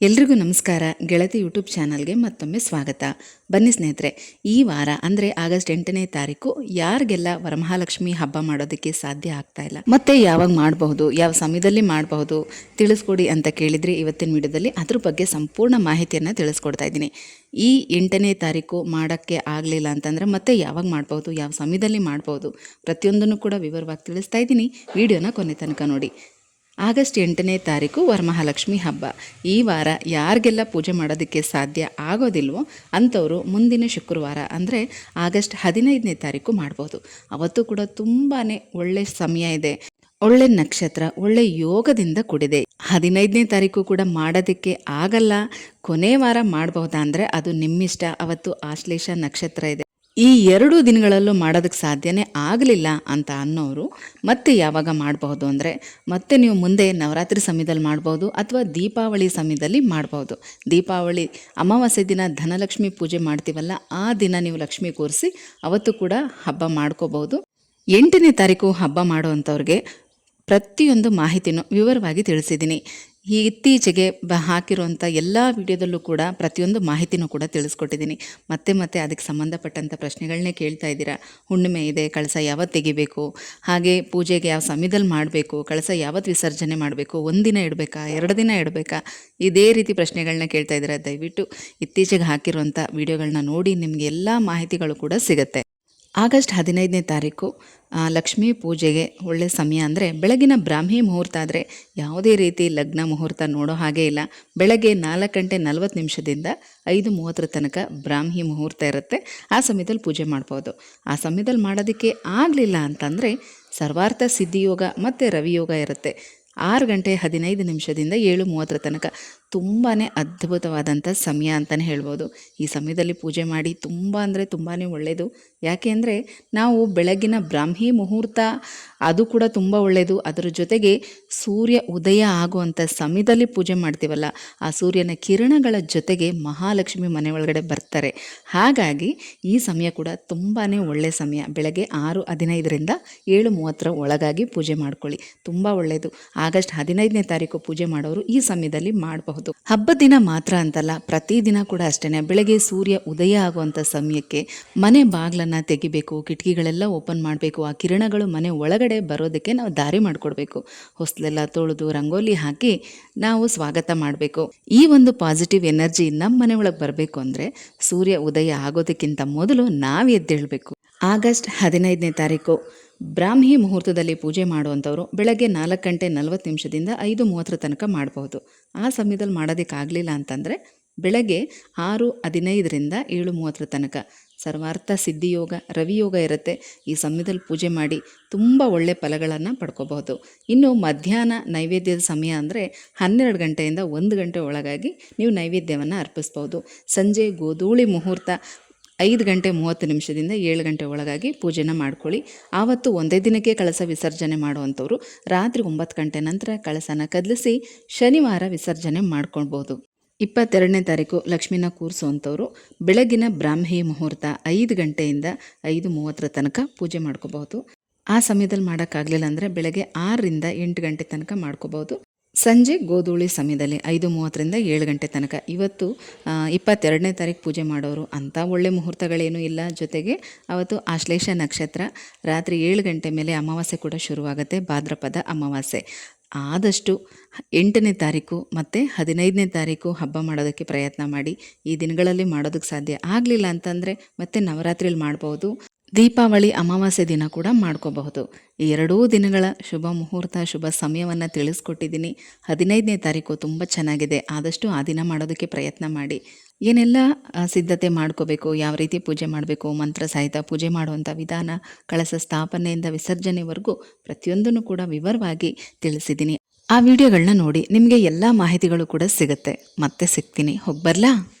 ಎಲ್ರಿಗೂ ನಮಸ್ಕಾರ. ಗೆಳತಿ ಯೂಟ್ಯೂಬ್ ಚಾನಲ್ಗೆ ಮತ್ತೊಮ್ಮೆ ಸ್ವಾಗತ. ಬನ್ನಿ ಸ್ನೇಹಿತರೆ, ಈ ವಾರ, ಅಂದರೆ ಆಗಸ್ಟ್ ಎಂಟನೇ ತಾರೀಕು, ಯಾರಿಗೆಲ್ಲ ವರಮಹಾಲಕ್ಷ್ಮಿ ಹಬ್ಬ ಮಾಡೋದಕ್ಕೆ ಸಾಧ್ಯ ಆಗ್ತಾ ಇಲ್ಲ? ಮತ್ತೆ ಯಾವಾಗ ಮಾಡಬಹುದು, ಯಾವ ಸಮಯದಲ್ಲಿ ಮಾಡಬಹುದು, ತಿಳಿಸ್ಕೊಡಿ ಅಂತ ಕೇಳಿದರೆ ಇವತ್ತಿನ ವಿಡಿಯೋದಲ್ಲಿ ಅದ್ರ ಬಗ್ಗೆ ಸಂಪೂರ್ಣ ಮಾಹಿತಿಯನ್ನು ತಿಳಿಸ್ಕೊಡ್ತಾ ಇದ್ದೀನಿ. ಈ ಎಂಟನೇ ತಾರೀಕು ಮಾಡೋಕ್ಕೆ ಆಗಲಿಲ್ಲ ಅಂತಂದರೆ ಮತ್ತೆ ಯಾವಾಗ ಮಾಡ್ಬೋದು ಯಾವ ಸಮಯದಲ್ಲಿ ಮಾಡ್ಬೋದು ಪ್ರತಿಯೊಂದನ್ನು ಕೂಡ ವಿವರವಾಗಿ ತಿಳಿಸ್ತಾ ಇದ್ದೀನಿ. ವಿಡಿಯೋನ ಕೊನೆ ತನಕ ನೋಡಿ. ಆಗಸ್ಟ್ ಎಂಟನೇ ತಾರೀಕು ವರಮಹಾಲಕ್ಷ್ಮಿ ಹಬ್ಬ. ಈ ವಾರ ಯಾರಿಗೆಲ್ಲ ಪೂಜೆ ಮಾಡೋದಕ್ಕೆ ಸಾಧ್ಯ ಆಗೋದಿಲ್ವೋ ಅಂಥವರು ಮುಂದಿನ ಶುಕ್ರವಾರ ಅಂದರೆ ಆಗಸ್ಟ್ ಹದಿನೈದನೇ ತಾರೀಕು ಮಾಡ್ಬೋದು. ಅವತ್ತು ಕೂಡ ತುಂಬಾ ಒಳ್ಳೆ ಸಮಯ ಇದೆ. ಒಳ್ಳೆ ನಕ್ಷತ್ರ, ಒಳ್ಳೆ ಯೋಗದಿಂದ ಕೂಡಿದೆ. ಹದಿನೈದನೇ ತಾರೀಕು ಕೂಡ ಮಾಡೋದಕ್ಕೆ ಆಗಲ್ಲ. ಕೊನೆ ವಾರ ಮಾಡಬಹುದಾ ಅಂದರೆ ಅದು ನಿಮ್ಮಿಷ್ಟ. ಅವತ್ತು ಆಶ್ಲೇಷ ನಕ್ಷತ್ರ ಇದೆ. ಈ ಎರಡು ದಿನಗಳಲ್ಲೂ ಮಾಡೋದಕ್ಕೆ ಸಾಧ್ಯನೇ ಆಗಲಿಲ್ಲ ಅಂತ ಅನ್ನೋರು ಮತ್ತೆ ಯಾವಾಗ ಮಾಡಬಹುದು ಅಂದರೆ ಮತ್ತೆ ನೀವು ಮುಂದೆ ನವರಾತ್ರಿ ಸಮಯದಲ್ಲಿ ಮಾಡ್ಬೋದು ಅಥವಾ ದೀಪಾವಳಿ ಸಮಯದಲ್ಲಿ ಮಾಡ್ಬೋದು ದೀಪಾವಳಿ, ಅಮಾವಾಸ್ಯೆ ದಿನ ಧನಲಕ್ಷ್ಮಿ ಪೂಜೆ ಮಾಡ್ತೀವಲ್ಲ, ಆ ದಿನ ನೀವು ಲಕ್ಷ್ಮಿ ಕೂರಿಸಿ ಅವತ್ತು ಕೂಡ ಹಬ್ಬ ಮಾಡ್ಕೋಬಹುದು. ಎಂಟನೇ ತಾರೀಕು ಹಬ್ಬ ಮಾಡುವಂಥವ್ರಿಗೆ ಪ್ರತಿಯೊಂದು ಮಾಹಿತಿನೂ ವಿವರವಾಗಿ ತಿಳಿಸಿದ್ದೀನಿ. ಈ ಇತ್ತೀಚೆಗೆ ಬ ಹಾಕಿರುವಂಥ ಎಲ್ಲ ವಿಡಿಯೋದಲ್ಲೂ ಕೂಡ ಪ್ರತಿಯೊಂದು ಮಾಹಿತಿನೂ ಕೂಡ ತಿಳಿಸ್ಕೊಟ್ಟಿದ್ದೀನಿ. ಮತ್ತೆ ಮತ್ತೆ ಅದಕ್ಕೆ ಸಂಬಂಧಪಟ್ಟಂಥ ಪ್ರಶ್ನೆಗಳನ್ನೇ ಕೇಳ್ತಾ ಇದ್ದೀರಾ? ಹುಣ್ಣಿಮೆ ಇದೆ, ಕಳಸ ಯಾವತ್ತು ತೆಗಿಬೇಕು? ಹಾಗೆ ಪೂಜೆಗೆ ಯಾವ ಸಮಯದಲ್ಲಿ ಮಾಡಬೇಕು? ಕಳಸ ಯಾವತ್ತು ವಿಸರ್ಜನೆ ಮಾಡಬೇಕು? ಒಂದಿನ ಇಡಬೇಕಾ? ಎರಡು ದಿನ ಇಡಬೇಕಾ? ಇದೇ ರೀತಿ ಪ್ರಶ್ನೆಗಳನ್ನ ಕೇಳ್ತಾ ಇದ್ದೀರಾ? ದಯವಿಟ್ಟು ಇತ್ತೀಚೆಗೆ ಹಾಕಿರುವಂಥ ವಿಡಿಯೋಗಳನ್ನ ನೋಡಿ ನಿಮಗೆ ಎಲ್ಲ ಮಾಹಿತಿಗಳು ಕೂಡ ಸಿಗುತ್ತೆ. ಆಗಸ್ಟ್ ಹದಿನೈದನೇ ತಾರೀಕು ಲಕ್ಷ್ಮೀ ಪೂಜೆಗೆ ಒಳ್ಳೆಯ ಸಮಯ ಅಂದರೆ ಬೆಳಗಿನ ಬ್ರಾಹ್ಮಿ ಮುಹೂರ್ತ ಆದರೆ ಯಾವುದೇ ರೀತಿ ಲಗ್ನ ಮುಹೂರ್ತ ನೋಡೋ ಹಾಗೆ ಇಲ್ಲ. ಬೆಳಗ್ಗೆ ನಾಲ್ಕು ಗಂಟೆ ನಲವತ್ತು ನಿಮಿಷದಿಂದ ಐದು ಮೂವತ್ತರ ತನಕ ಬ್ರಾಹ್ಮಿ ಮುಹೂರ್ತ ಇರುತ್ತೆ. ಆ ಸಮಯದಲ್ಲಿ ಪೂಜೆ ಮಾಡ್ಬೋದು. ಆ ಸಮಯದಲ್ಲಿ ಮಾಡೋದಕ್ಕೆ ಆಗಲಿಲ್ಲ ಅಂತಂದರೆ ಸರ್ವಾರ್ಥ ಸಿದ್ಧಿಯೋಗ ಮತ್ತು ರವಿಯೋಗ ಇರುತ್ತೆ. ಆರು ಗಂಟೆ ಹದಿನೈದು ನಿಮಿಷದಿಂದ ಏಳು ಮೂವತ್ತರ ತನಕ. ತುಂಬಾ ಅದ್ಭುತವಾದಂಥ ಸಮಯ ಅಂತಲೇ ಹೇಳ್ಬೋದು. ಈ ಸಮಯದಲ್ಲಿ ಪೂಜೆ ಮಾಡಿ ತುಂಬ ಅಂದರೆ ತುಂಬಾ ಒಳ್ಳೆಯದು ಯಾಕೆ ಅಂದರೆ ನಾವು ಬೆಳಗಿನ ಬ್ರಾಹ್ಮಿ ಮುಹೂರ್ತ ಅದು ಕೂಡ ತುಂಬ ಒಳ್ಳೆಯದು ಅದರ ಜೊತೆಗೆ ಸೂರ್ಯ ಉದಯ ಆಗುವಂಥ ಸಮಯದಲ್ಲಿ ಪೂಜೆ ಮಾಡ್ತೀವಲ್ಲ, ಆ ಸೂರ್ಯನ ಕಿರಣಗಳ ಜೊತೆಗೆ ಮಹಾಲಕ್ಷ್ಮಿ ಮನೆ ಒಳಗಡೆ ಬರ್ತಾರೆ. ಹಾಗಾಗಿ ಈ ಸಮಯ ಕೂಡ ತುಂಬಾ ಒಳ್ಳೆಯ ಸಮಯ. ಬೆಳಗ್ಗೆ ಆರು ಹದಿನೈದರಿಂದ ಏಳು ಮೂವತ್ತರ ಒಳಗಾಗಿ ಪೂಜೆ ಮಾಡ್ಕೊಳ್ಳಿ. ತುಂಬ ಒಳ್ಳೆಯದು ಆಗಸ್ಟ್ ಹದಿನೈದನೇ ತಾರೀಕು ಪೂಜೆ ಮಾಡೋರು ಈ ಸಮಯದಲ್ಲಿ ಮಾಡಬಹುದು. ಹಬ್ಬದ ದಿನ ಮಾತ್ರ ಅಂತಲ್ಲ ಪ್ರತಿದಿನ ಕೂಡ ಅಷ್ಟೇನೆ. ಬೆಳಗ್ಗೆ ಸೂರ್ಯ ಉದಯ ಆಗುವಂತ ಸಮಯಕ್ಕೆ ಮನೆ ಬಾಗ್ಲನ್ನ ತೆಗಿಬೇಕು, ಕಿಟಕಿಗಳೆಲ್ಲ ಓಪನ್ ಮಾಡಬೇಕು, ಆ ಕಿರಣಗಳು ಮನೆ ಒಳಗಡೆ ಬರೋದಕ್ಕೆ ನಾವು ದಾರಿ ಮಾಡಿಕೊಡ್ಬೇಕು. ಹೊಸಲೆಲ್ಲ ತೊಳೆದು ರಂಗೋಲಿ ಹಾಕಿ ನಾವು ಸ್ವಾಗತ ಮಾಡಬೇಕು. ಈ ಒಂದು ಪಾಸಿಟಿವ್ ಎನರ್ಜಿ ನಮ್ಮ ಮನೆ ಒಳಗೆ ಬರಬೇಕು ಅಂದರೆ ಸೂರ್ಯ ಉದಯ ಆಗೋದಕ್ಕಿಂತ ಮೊದಲು ನಾವು ಎದ್ದೇಳಬೇಕು. ಆಗಸ್ಟ್ ಹದಿನೈದನೇ ತಾರೀಕು. ಬ್ರಾಹ್ಮಿ ಮುಹೂರ್ತದಲ್ಲಿ ಪೂಜೆ ಮಾಡುವಂಥವ್ರು ಬೆಳಗ್ಗೆ ನಾಲ್ಕು ಗಂಟೆ ನಲವತ್ತು ನಿಮಿಷದಿಂದ ಐದು ಮೂವತ್ತರ ತನಕ ಮಾಡಬಹುದು. ಆ ಸಮಯದಲ್ಲಿ ಮಾಡೋದಕ್ಕಾಗಲಿಲ್ಲ ಅಂತಂದರೆ ಬೆಳಗ್ಗೆ ಆರು ಹದಿನೈದರಿಂದ ಏಳು ಮೂವತ್ತರ ತನಕ. ಸರ್ವಾರ್ಥ ಸಿದ್ಧಿಯೋಗ ರವಿಯೋಗ ಇರುತ್ತೆ. ಈ ಸಮಯದಲ್ಲಿ ಪೂಜೆ ಮಾಡಿ ತುಂಬ ಒಳ್ಳೆ ಫಲಗಳನ್ನು ಪಡ್ಕೋಬಹುದು. ಇನ್ನು ಮಧ್ಯಾಹ್ನ ನೈವೇದ್ಯದ ಸಮಯ ಅಂದರೆ ಹನ್ನೆರಡು ಗಂಟೆಯಿಂದ ಒಂದು ಗಂಟೆ ಒಳಗಾಗಿ ನೀವು ನೈವೇದ್ಯವನ್ನು ಅರ್ಪಿಸ್ಬೋದು ಸಂಜೆ ಗೋಧೂಳಿ ಮುಹೂರ್ತ ಐದು ಗಂಟೆ ಮೂವತ್ತು ನಿಮಿಷದಿಂದ ಏಳು ಗಂಟೆ ಒಳಗಾಗಿ ಪೂಜೆನ ಮಾಡ್ಕೊಳ್ಳಿ. ಆವತ್ತು ಒಂದೇ ದಿನಕ್ಕೆ ಕಳಸ ವಿಸರ್ಜನೆ ಮಾಡುವಂಥವ್ರು ರಾತ್ರಿ ಒಂಬತ್ತು ಗಂಟೆ ನಂತರ ಕಳಸನ ಕದಲಿಸಿ ಶನಿವಾರ ವಿಸರ್ಜನೆ ಮಾಡ್ಕೊಳ್ಬೋದು. ಇಪ್ಪತ್ತೆರಡನೇ ತಾರೀಕು ಲಕ್ಷ್ಮಿನ ಕೂರಿಸುವಂಥವ್ರು ಬೆಳಗಿನ ಬ್ರಾಹ್ಮಿ ಮುಹೂರ್ತ ಐದು ಗಂಟೆಯಿಂದ ಐದು ಮೂವತ್ತರ ತನಕ ಪೂಜೆ ಮಾಡ್ಕೋಬಹುದು ಆ ಸಮಯದಲ್ಲಿ ಮಾಡೋಕ್ಕಾಗಲಿಲ್ಲ ಅಂದರೆ ಬೆಳಗ್ಗೆ ಆರರಿಂದ ಎಂಟು ಗಂಟೆ ತನಕ ಮಾಡ್ಕೋಬಹುದು ಸಂಜೆ ಗೋಧೂಳಿ ಸಮಯದಲ್ಲಿ ಐದು ಮೂವತ್ತರಿಂದ ಏಳು ಗಂಟೆ ತನಕ. ಇವತ್ತು ಇಪ್ಪತ್ತೆರಡನೇ ತಾರೀಕು ಪೂಜೆ ಮಾಡೋರು ಅಂಥ ಒಳ್ಳೆ ಮುಹೂರ್ತಗಳೇನೂ ಇಲ್ಲ. ಜೊತೆಗೆ ಅವತ್ತು ಆಶ್ಲೇಷ ನಕ್ಷತ್ರ ರಾತ್ರಿ ಏಳು ಗಂಟೆ ಮೇಲೆ ಅಮಾವಾಸ್ಯೆ ಕೂಡ ಶುರುವಾಗುತ್ತೆ, ಭಾದ್ರಪದ ಅಮಾವಾಸ್ಯೆ. ಆದಷ್ಟು ಎಂಟನೇ ತಾರೀಕು ಮತ್ತು ಹದಿನೈದನೇ ತಾರೀಕು ಹಬ್ಬ ಮಾಡೋದಕ್ಕೆ ಪ್ರಯತ್ನ ಮಾಡಿ. ಈ ದಿನಗಳಲ್ಲಿ ಮಾಡೋದಕ್ಕೆ ಸಾಧ್ಯ ಆಗಲಿಲ್ಲ ಅಂತಂದರೆ ಮತ್ತೆ ನವರಾತ್ರಿಯಲ್ಲಿ ಮಾಡ್ಬೋದು. ದೀಪಾವಳಿ ಅಮಾವಾಸ್ಯೆ ದಿನ ಕೂಡ ಮಾಡ್ಕೋಬಹುದು. ಈ ಎರಡೂ ದಿನಗಳ ಶುಭ ಮುಹೂರ್ತ, ಶುಭ ಸಮಯವನ್ನು ತಿಳಿಸ್ಕೊಟ್ಟಿದ್ದೀನಿ. ಹದಿನೈದನೇ ತಾರೀಕು ತುಂಬ ಚೆನ್ನಾಗಿದೆ. ಆದಷ್ಟು ಆ ದಿನ ಮಾಡೋದಕ್ಕೆ ಪ್ರಯತ್ನ ಮಾಡಿ. ಏನೆಲ್ಲ ಸಿದ್ಧತೆ ಮಾಡ್ಕೋಬೇಕು, ಯಾವ ರೀತಿ ಪೂಜೆ ಮಾಡಬೇಕು, ಮಂತ್ರ ಸಹಿತ ಪೂಜೆ ಮಾಡುವಂಥ ವಿಧಾನ, ಕಳಸ ಸ್ಥಾಪನೆಯಿಂದ ವಿಸರ್ಜನೆವರೆಗೂ ಪ್ರತಿಯೊಂದನ್ನು ಕೂಡ ವಿವರವಾಗಿ ತಿಳಿಸಿದ್ದೀನಿ. ಆ ವಿಡಿಯೋಗಳನ್ನ ನೋಡಿ ನಿಮಗೆ ಎಲ್ಲ ಮಾಹಿತಿಗಳು ಕೂಡ ಸಿಗುತ್ತೆ. ಮತ್ತೆ ಸಿಗ್ತೀನಿ. ಹೋಗಿ ಬರಲಾ?